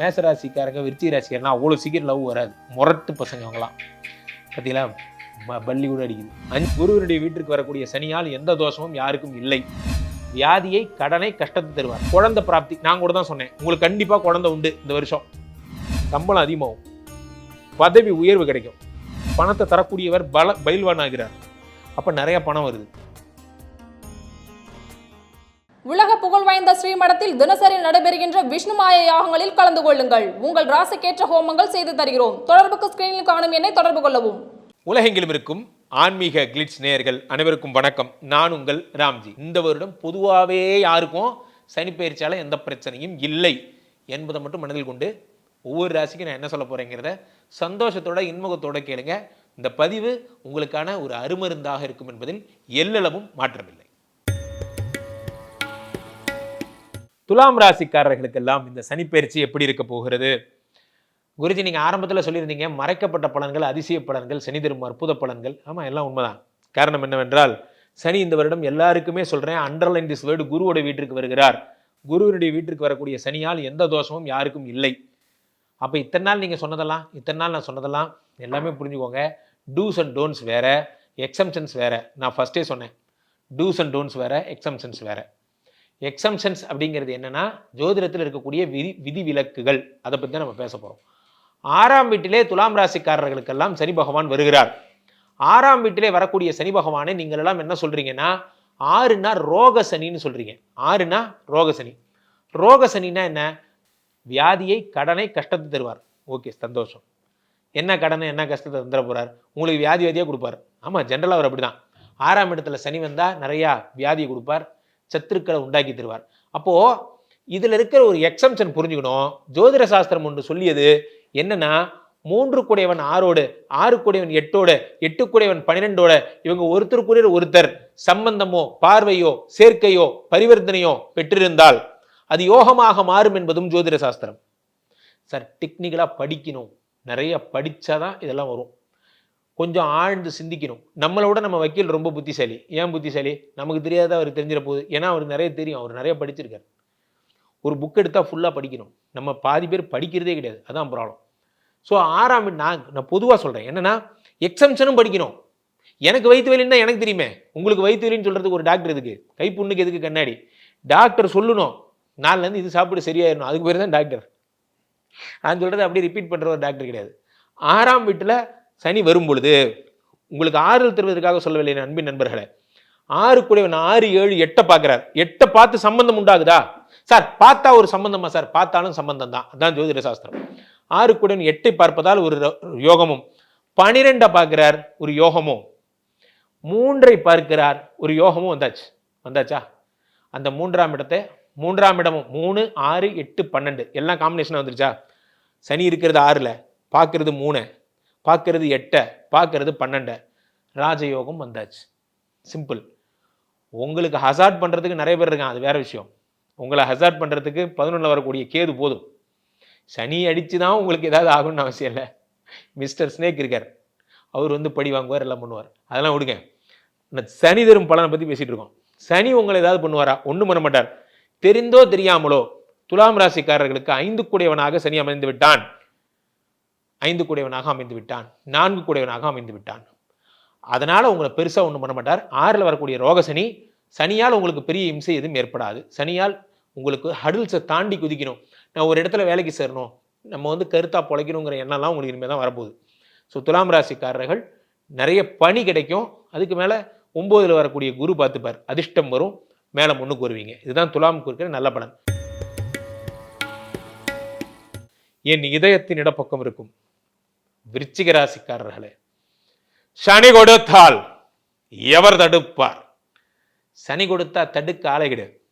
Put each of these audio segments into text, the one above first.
மேசராசிக்காரங்க விருச்சிக ராசிக்காரனா அவ்வளோ சீக்கிரம் லவ் வராது. முரட்டு பசங்க அவங்களாம் பார்த்தீங்களா பள்ளி கூட அடிக்குது. அஞ்சு குருவனுடைய வீட்டிற்கு வரக்கூடிய சனியால் எந்த தோஷமும் யாருக்கும் இல்லை. வியாதியை கடனை கஷ்டத்தை தருவார். குழந்தை பிராப்தி நான் கூட தான் சொன்னேன். உங்களுக்கு கண்டிப்பாக குழந்தை உண்டு இந்த வருஷம். சம்பளம் அதிகமாகும். பதவி உயர்வு கிடைக்கும். பணத்தை தரக்கூடியவர் பல பயில்வான் ஆகிறார் அப்போ நிறைய பணம் வருது. உலக புகழ் வாய்ந்த ஸ்ரீமடத்தில் தினசரி நடைபெறுகின்ற விஷ்ணுமாய யாகங்களில் கலந்து கொள்ளுங்கள். உங்கள் ராசிக்கேற்ற ஹோமங்கள் செய்து தருகிறோம். தொடர்புக்கு ஸ்கிரீனில் காணும் என்னை தொடர்பு கொள்ளவும். உலகெங்கிலும் இருக்கும் ஆன்மீக கிளிட்ஸ் நேயர்கள் அனைவருக்கும் வணக்கம். நான் உங்கள் ராம்ஜி. இந்த வருடம் பொதுவாகவே யாருக்கும் சனி சனிப்பெயர்ச்சியால் எந்த பிரச்சனையும் இல்லை என்பதை மட்டும் மனதில் கொண்டு ஒவ்வொரு ராசிக்கும் நான் என்ன சொல்ல போகிறேங்கிறத சந்தோஷத்தோட இன்முகத்தோட கேளுங்க. இந்த பதிவு உங்களுக்கான ஒரு அருமருந்தாக இருக்கும் என்பதில் எல்லளவும் மாற்றமில்லை. துலாம் ராசிக்காரர்களுக்கெல்லாம் இந்த சனிப்பெயர்ச்சி எப்படி இருக்க போகிறது? குருஜி நீங்கள் ஆரம்பத்தில் சொல்லியிருந்தீங்க மறைக்கப்பட்ட பலன்கள் அதிசய பலன்கள் சனி தரும் அற்புத பலன்கள். ஆமாம் எல்லாம் உண்மைதான். காரணம் என்னவென்றால் சனி இந்த வருடம் எல்லாருக்குமே சொல்கிறேன் அண்டர்லைன் திஸ் வேர்டு குருவோட வீட்டிற்கு வருகிறார். குருவினுடைய வீட்டிற்கு வரக்கூடிய சனியால் எந்த தோஷமும் யாருக்கும் இல்லை. அப்போ இத்தனை நாள் நீங்கள் சொன்னதெல்லாம் இத்தனை நாள் நான் சொன்னதெல்லாம் எல்லாமே புரிஞ்சுக்கோங்க. டூஸ் அண்ட் டோன்ஸ் வேறு எக்ஸம்ஷன்ஸ் வேறு. நான் ஃபஸ்ட்டே சொன்னேன். டூஸ் அண்ட் டோன்ஸ் வேறு எக்ஸம்ஷன்ஸ் வேறு. எக்ஸம்ஷன்ஸ் அப்படிங்கிறது என்னென்னா ஜோதிடத்தில் இருக்கக்கூடிய விதி விதிவிலக்குகள். அதை பற்றி தான் நம்ம பேச போகிறோம் ஆறாம் வீட்டிலே துலாம் ராசிக்காரர்களுக்கெல்லாம் சனி பகவான் வருகிறார். ஆறாம் வீட்டிலே வரக்கூடிய சனி பகவானை நீங்கள் எல்லாம் என்ன சொல்கிறீங்கன்னா ஆறுனா ரோக சனின்னு சொல்கிறீங்க ஆறுனா ரோக சனி. ரோக சனின்னா என்ன? வியாதியை கடனை கஷ்டத்தை தருவார். ஓகே சந்தோஷம். என்ன கடனை என்ன கஷ்டத்தை தந்துட போகிறார் உங்களுக்கு வியாதி வியாதியாக கொடுப்பார். ஆமாம் ஜென்ரலாக அவர் அப்படிதான். ஆறாம் இடத்துல சனி வந்தால் நிறையா வியாதியை கொடுப்பார். சத்துருக்களை உண்டாக்கி தருவார். அப்போது இதில் இருக்கிற ஒரு எக்ஸம்ஷன் புரிஞ்சுக்கணும். ஜோதிட சாஸ்திரம் ஒன்று சொல்லியது என்னன்னா மூன்று கூடையவன் ஆறோடு ஆறு கூடையவன் எட்டோடு எட்டு கூடையவன் பன்னிரெண்டோட இவங்க ஒருத்தருக்குரிய ஒருத்தர். சம்பந்தமோ பார்வையோ சேர்க்கையோ பரிவர்த்தனையோ பெற்றிருந்தால் அது யோகமாக மாறும் என்பதும் ஜோதிட சாஸ்திரம். சார் டெக்னிக்கலாக படிக்கணும். நிறைய படித்தாதான் இதெல்லாம் வரும். கொஞ்சம் ஆழ்ந்து சிந்திக்கணும். நம்மளோட நம்ம வக்கீல் ரொம்ப புத்திசாலி. ஏன் புத்திசாலி? நமக்கு தெரியாத அவர் தெரிஞ்சிட போகுது? ஏன்னா அவருக்கு நிறைய தெரியும். அவர் நிறைய படிச்சிருக்காரு. ஒரு புக் எடுத்தால் ஃபுல்லாக படிக்கணும். நம்ம பாதி பேர் படிக்கிறதே கிடையாது. அதான் ப்ராப்ளம் ஸோ ஆறாம் நான் நான் பொதுவாக சொல்கிறேன் என்னன்னா எக்ஸம்ஷனும் படிக்கணும். எனக்கு வயிற்று வலின்னா எனக்கு தெரியுமே. உங்களுக்கு வயிற்று வலின்னு சொல்கிறதுக்கு ஒரு டாக்டர் இதுக்கு கை புண்ணுக்கு எதுக்கு கண்ணாடி? டாக்டர் சொல்லணும். நாலுலேருந்து இது சாப்பிட்டு சரியாயிடணும் அதுக்கு பேர் தான் டாக்டர் நான் சொல்கிறது அப்படியே ரிப்பீட் பண்ணுற ஒரு டாக்டர் கிடையாது. ஆறாம் வீட்டில் சனி வரும் பொழுது உங்களுக்கு ஆறுதல் தருவதற்காக சொல்லவில்லை அன்பின் நண்பர்களே. ஆறு கூடவன் ஆறு ஏழு எட்டை பார்க்குறார். எட்டை பார்த்து சம்பந்தம் உண்டாகுதா? சார் பார்த்தா ஒரு சம்பந்தமா? சார் பார்த்தாலும் சம்பந்தம் தான் அதான் ஜோதிட சாஸ்திரம். ஆறு கூடவன் எட்டை பார்ப்பதால் ஒரு யோகமும். பனிரெண்டை பார்க்கிறார் ஒரு யோகமும். மூன்றை பார்க்கிறார் ஒரு யோகமும் வந்தாச்சு. வந்தாச்சா? அந்த மூன்றாம் இடத்தை மூன்றாம் இடமும் மூணு ஆறு எட்டு பன்னெண்டு. எல்லாம் காம்பினேஷனாக வந்துருச்சா? சனி இருக்கிறது ஆறில் பார்க்கறது மூணு. பார்க்கறது எட்டை பார்க்கறது பன்னெண்டை. ராஜயோகம் வந்தாச்சு. சிம்பிள் உங்களுக்கு ஹசார்ட் பண்ணுறதுக்கு நிறைய பேர் இருக்கான் அது வேற விஷயம். உங்களை ஹசார்ட் பண்ணுறதுக்கு பதினொன்றில் வரக்கூடிய கேது போதும். சனி அடித்து தான் உங்களுக்கு ஏதாவது ஆகும்னு அவசியம் இல்லை. மிஸ்டர் ஸ்னேக் இருக்கார். அவர் வந்து படி வாங்குவார் எல்லாம் பண்ணுவார். அதெல்லாம் விடுங்க. இந்த சனி தரும் பலனை பற்றி பேசிகிட்டு இருக்கோம். சனி உங்களை ஏதாவது பண்ணுவாரா? ஒன்றும் பண்ண மாட்டார். தெரிந்தோ தெரியாமலோ துலாம் ராசிக்காரர்களுக்கு ஐந்து கூடியவனாக சனி அமைந்து விட்டான். ஐந்து கூடையவனாக அமைந்து விட்டான் நான்கு கூடையவனாக அமைந்து விட்டான் அதனால் உங்களை பெருசாக ஒன்றும் பண்ண மாட்டார். ஆறில் வரக்கூடிய ரோகசனி சனியால் உங்களுக்கு பெரிய இம்சை எதுவும் ஏற்படாது. சனியால் உங்களுக்கு ஹடில்ஸை தாண்டி குதிக்கணும். நான் ஒரு இடத்துல வேலைக்கு சேரணும். நம்ம வந்து கருத்தாக பொழைக்கணுங்கிற எண்ணம்லாம் உங்களுக்கு இனிமேல் தான் வரப்போகுது. ஸோ துலாம் ராசிக்காரர்கள் நிறைய பணி கிடைக்கும். அதுக்கு மேலே ஒம்போதில் வரக்கூடிய குரு பார்த்துப்பார். அதிர்ஷ்டம் வரும். மேலே முன்னுக்கு வருவீங்க. இதுதான் துலாமுக்கு இருக்கிற நல்ல பலன். என் இதயத்தின் இடப்பக்கம் இருக்கும். விருச்சிக ராசிக்காரர்களே சனி கொடுத்தால் எவர் தடுப்பார்? சனி கொடுத்தா தடுக்க ஆளை கிடையாது.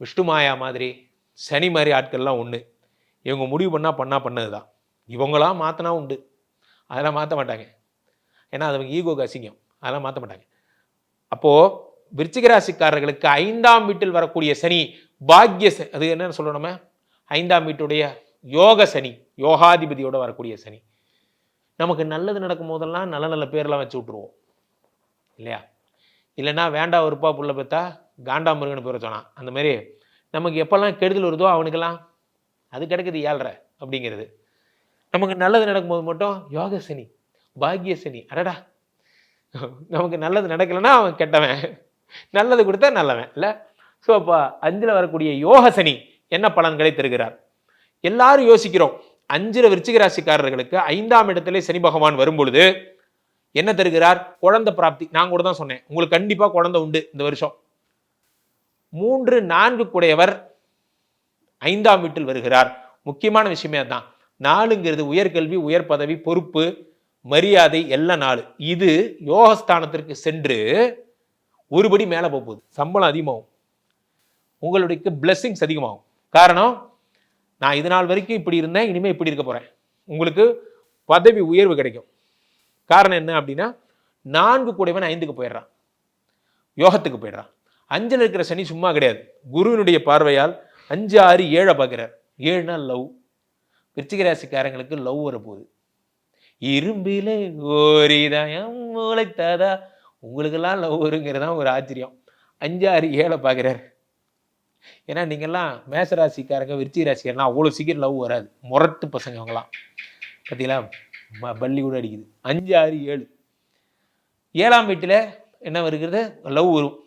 விஷ்ணுமாயா மாதிரி சனி மாதிரி ஆட்கள்லாம் ஒன்று இவங்க முடிவு பண்ணால் பண்ணால் பண்ணது தான் இவங்களாம் மாற்றினா உண்டு. அதெல்லாம் மாற்ற மாட்டாங்க. ஏன்னா அது அவங்க ஈகோக்கு அசிங்கம். அதெல்லாம் மாற்ற மாட்டாங்க. அப்போது விருச்சிகராசிக்காரர்களுக்கு ஐந்தாம் வீட்டில் வரக்கூடிய சனி பாக்ய ச- அது என்னென்னு சொல்லணுமே ஐந்தாம் வீட்டுடைய யோக சனி. யோகாதிபதியோடு வரக்கூடிய சனி. நமக்கு நல்லது நடக்கும் போதெல்லாம் நல்ல நல்ல பேர்லாம் வச்சு விட்ருவோம் இல்லையா? இல்லைன்னா வேண்டா ஒருப்பா புள்ள பார்த்தா காண்டா முருகன் பேர் சொன்னான். அந்த மாதிரி நமக்கு எப்போல்லாம் கெடுதல் வருதோ அவனுக்கெல்லாம் அது கிடக்குது ஏழ்ரை அப்படிங்கிறது. நமக்கு நல்லது நடக்கும்போது மட்டும் யோக சனி பாக்கிய சனி அடடா. நமக்கு நல்லது நடக்கலைன்னா அவன் கெட்டவன். நல்லது கொடுத்தா நல்லவன் இல்லை? ஸோ அப்போ அஞ்சில் வரக்கூடிய யோக சனி என்ன பலன்களை தருகிறார்? எல்லாரும் யோசிக்கிறோம். அஞ்சில் விருச்சிக ராசிக்காரர்களுக்கு ஐந்தாம் இடத்திலே சனி பகவான் வரும்பொழுது என்ன தருகிறார்? குழந்தை பிராப்தி. நான் கூட தான் சொன்னேன். உங்களுக்கு கண்டிப்பாக குழந்தை உண்டு இந்த வருஷம். மூன்று நான்கு கூடையவர் ஐந்தாம் வீட்டில் வருகிறார். முக்கியமான விஷயமே அதுதான். நாலுங்கிறது உயர்கல்வி உயர் பதவி பொறுப்பு மரியாதை எல்லாம் நாலு. இது யோகஸ்தானத்திற்கு சென்று ஒருபடி மேலே போகுது. சம்பளம் அதிகமாகும். உங்களுடைய பிளஸ்ஸிங்ஸ் அதிகமாகும். காரணம் நான் இது நாள் வரைக்கும் இப்படி இருந்தேன் இனிமேல் இப்படி இருக்க போகிறேன் உங்களுக்கு பதவி உயர்வு கிடைக்கும். காரணம் என்ன அப்படின்னா நான்கு கூடவன் ஐந்துக்கு போயிடுறான். யோகத்துக்கு போயிடுறான். அஞ்சில் இருக்கிற சனி சும்மா கிடையாது. குருவினுடைய பார்வையால் அஞ்சு ஆறு ஏழை பார்க்குறார். ஏழுனா லவ். விருச்சிகராசிக்காரங்களுக்கு லவ் வரப்போகுது. இரும்பிலே ஓரிதயம் மூளைத்தாதா? உங்களுக்கெல்லாம் லவ் வருங்கிறதான் ஒரு ஆச்சரியம். அஞ்சு ஆறு ஏழை பார்க்குறாரு. ஏன்னா நீங்கள்லாம் மேசராசிக்காரங்க விருச்சி ராசிக்காரங்க அவ்வளோ சீக்கிரம் லவ் வராது. முரட்டு பசங்க அவங்களாம் பார்த்தீங்களா ம- பள்ளி கூட அடிக்குது. அஞ்சு ஆறு ஏழு. ஏழாம் வீட்டில் என்ன வருகிறது? லவ் வரும்.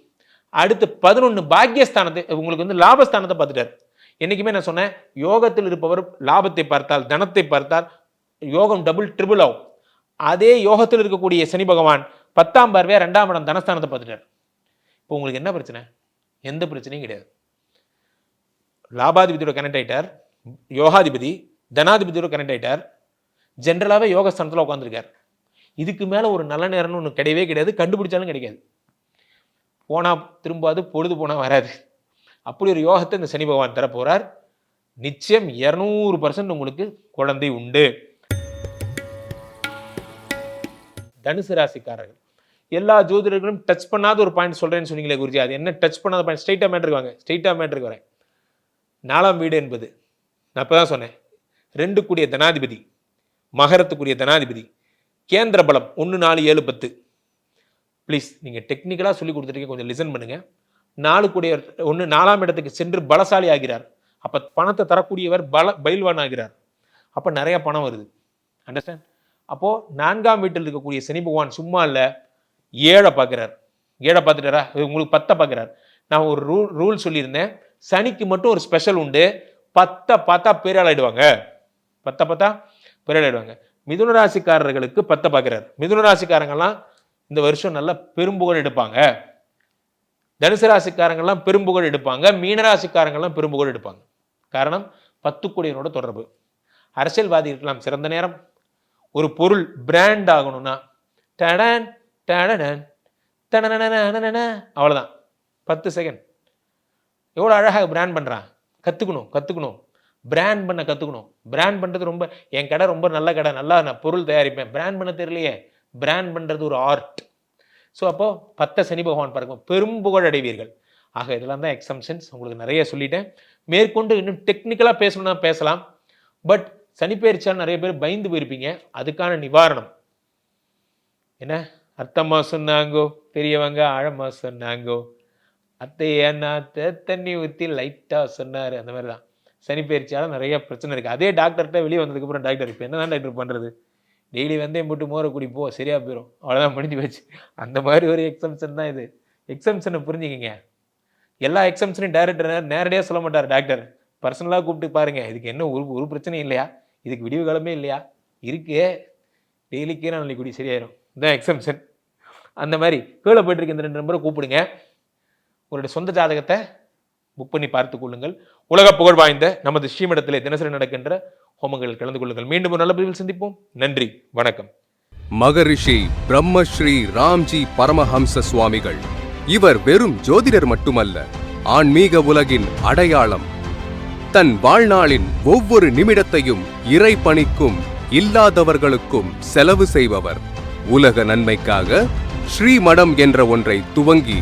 அடுத்து பதினொன்று பாக்கியஸ்தானத்தை உங்களுக்கு வந்து லாபஸ்தானத்தை பார்த்துட்டார். என்றைக்குமே நான் சொன்னேன் யோகத்தில் இருப்பவர் லாபத்தை பார்த்தால் தனத்தை பார்த்தால் யோகம் டபுள் ட்ரிபிள் ஆகும். அதே யோகத்தில் இருக்கக்கூடிய சனி பகவான் பத்தாம் பார்வையாக ரெண்டாம் இடம் தனஸ்தானத்தை பார்த்துட்டார். இப்போ உங்களுக்கு என்ன பிரச்சனை? எந்த பிரச்சனையும் கிடையாது. லாபாதிபதியோட கனெக்ட் ஆயிட்டார். யோகாதிபதி தனாதிபதியோட கனெக்ட் ஆயிட்டார். ஜென்ரலாகவே யோகஸ்தானத்தில் உட்காந்துருக்கார் இதுக்கு மேலே ஒரு நல்ல நேரம்னு ஒன்று கிடையவே கிடையாது. கண்டுபிடிச்சாலும் கிடைக்காது. போனால் திரும்பாது பொழுது போனால் வராது. அப்படி ஒரு யோகத்தை இந்த சனி பகவான் தரப்போகிறார் நிச்சயம் இரநூறு பர்சன்ட் உங்களுக்கு குழந்தை உண்டு. தனுசு ராசிக்காரர்கள். எல்லா ஜோதிடர்களும் டச் பண்ணாத ஒரு பாயிண்ட் சொல்கிறேன்னு சொன்னீங்களே குருஜி. அது என்ன? டச் பண்ணாத பாயிண்ட் ஸ்ட்ரைட்டாக மேட்ருக்கு வாங்க. ஸ்ட்ரைட்டாக மேட்ருக்கு வரேன். நாலாம் வீடு என்பது. நான் இப்போ தான் சொன்னேன். ரெண்டு கூடிய தனாதிபதி மகரத்துக்குரிய தனாதிபதி கேந்திர பலம் ஒன்று நாலு ஏழு பத்து. ப்ளீஸ் நீங்கள் டெக்னிக்கலாக சொல்லி கொடுத்துருக்கீங்க. கொஞ்சம் லிசன் பண்ணுங்கள் நாலு கூடிய ஒன்று நாலாம் இடத்துக்கு சென்று பலசாலி ஆகிறார். அப்போ பணத்தை தரக்கூடியவர் பல பயில்வான் ஆகிறார். அப்போ நிறைய பணம் வருது. அண்டர்ஸ்டாண்ட் அப்போது நான்காம் வீட்டில் இருக்கக்கூடிய சனி பகவான் சும்மா இல்லை ஏழை பார்க்குறார். ஏழை பார்த்துட்டாரா? உங்களுக்கு பத்தை பார்க்குறார். நான் ஒரு ரூல் ரூல் சொல்லியிருந்தேன். சனிக்கு மட்டும் ஒரு ஸ்பெஷல் உண்டு. பத்தை பார்த்தா பேராளாயிடுவாங்க. பத்தை பார்த்தா பேராளாயிடுவாங்க. மிதுன ராசிக்காரர்களுக்கு பத்தை பார்க்குறாரு. மிதுன ராசிக்காரங்கெல்லாம் இந்த வருஷம் நல்ல பெரும்புகழ் எடுப்பாங்க. தனுசு ராசிக்காரங்கெல்லாம் பெரும்புகழ் எடுப்பாங்க. மீனராசிக்காரங்கெல்லாம் பெரும்புகழ் எடுப்பாங்க. காரணம் பத்து கோடியனோட தொடர்பு. அரசியல்வாதிகளுக்கெல்லாம் சிறந்த நேரம். ஒரு பொருள் பிராண்ட் ஆகணும்னா டடன் டடடன் டடனனனனனன அவ்வளோதான் பத்து செகண்ட் எவ்வளோ அழகாக பிராண்ட் பண்ணுறான் கற்றுக்கணும் கற்றுக்கணும் பிராண்ட் பண்ண கற்றுக்கணும் பிராண்ட் பண்ணுறது ரொம்ப என் கடை ரொம்ப நல்ல கடை நல்லா நான் பொருள் தயாரிப்பேன். பிராண்ட் பண்ண தெரியலையே. பிராண்ட் பண்ணுறது ஒரு ஆர்ட் ஸோ அப்போது பத்த சனி பகவான் பார்க்கும் பெரும் புகழ் அடைவீர்கள். ஆக இதெல்லாம் தான் எக்ஸம்ஷன்ஸ் உங்களுக்கு நிறைய சொல்லிட்டேன். மேற்கொண்டு இன்னும் டெக்னிக்கலாக பேசணும்னா பேசலாம். பட் சனிப்பெயர்ச்சியால் நிறைய பேர் பயந்து போயிருப்பீங்க. அதுக்கான நிவாரணம். என்ன? அர்த்தமாக சொன்னாங்கோ? பெரியவங்க ஆழமாக சொன்னாங்கோ? அத்தை ஏன்னா தண்ணி ஊற்றி லைட்டாக சொன்னார். அந்த மாதிரி தான் சனிப்பெயர்ச்சியால் நிறைய பிரச்சனை இருக்குது அதே டாக்டர்கிட்ட வெளியே வந்ததுக்கப்புறம் டாக்டர் இப்போ என்ன தான் டாக்டர் பண்ணுறது டெய்லி வந்து போட்டு மோரை குடிப்போ சரியாக போயிடும் அவ்வளோதான் முடிஞ்சு போச்சு. அந்த மாதிரி ஒரு எக்ஸம்ஷன் தான் இது. எக்ஸம்ஷனை புரிஞ்சுக்கிங்க. எல்லா எக்ஸம்ஷனையும் டேரக்டர் நேரடியாக சொல்ல மாட்டார் டாக்டர் பர்சனலாக கூப்பிட்டு பாருங்கள் இதுக்கு என்ன ஒரு ஒரு பிரச்சனையும் இல்லையா? இதுக்கு விடிவு காலமே இல்லையா? இருக்கே. டெய்லி கீரை நாளைக்கு குடி சரியாயிரும். இதுதான் எக்ஸம்ஷன் அந்த மாதிரி கீழே போயிட்டு இருக்க இந்த ரெண்டு நம்பரை கூப்பிடுங்க. உங்களுடைய சொந்த ஜாதகத்தை புக் பண்ணி பார்த்துக் கொள்ளுங்கள். உலக புகழ் வாய்ந்த நமது ஸ்ரீமடத்திலே தினசரி நடக்கின்ற ஹோமங்களில் கலந்து கொள்ளுங்கள். மீண்டும் ஒரு நல்ல பதிவில் சந்திப்போம். நன்றி. வணக்கம். மகரிஷி பிரம்மஸ்ரீ ராம்ஜி பரமஹம்ச சுவாமிகள். இவர் வெறும் ஜோதிடர் மட்டுமல்ல ஆன்மீக உலகின் அடையாளம். தன் வாழ்நாளின் ஒவ்வொரு நிமிடத்தையும் இறை பணிக்கும் இல்லாதவர்களுக்கும் செலவு செய்பவர். உலக நன்மைக்காக ஸ்ரீமடம் என்ற ஒன்றை துவங்கி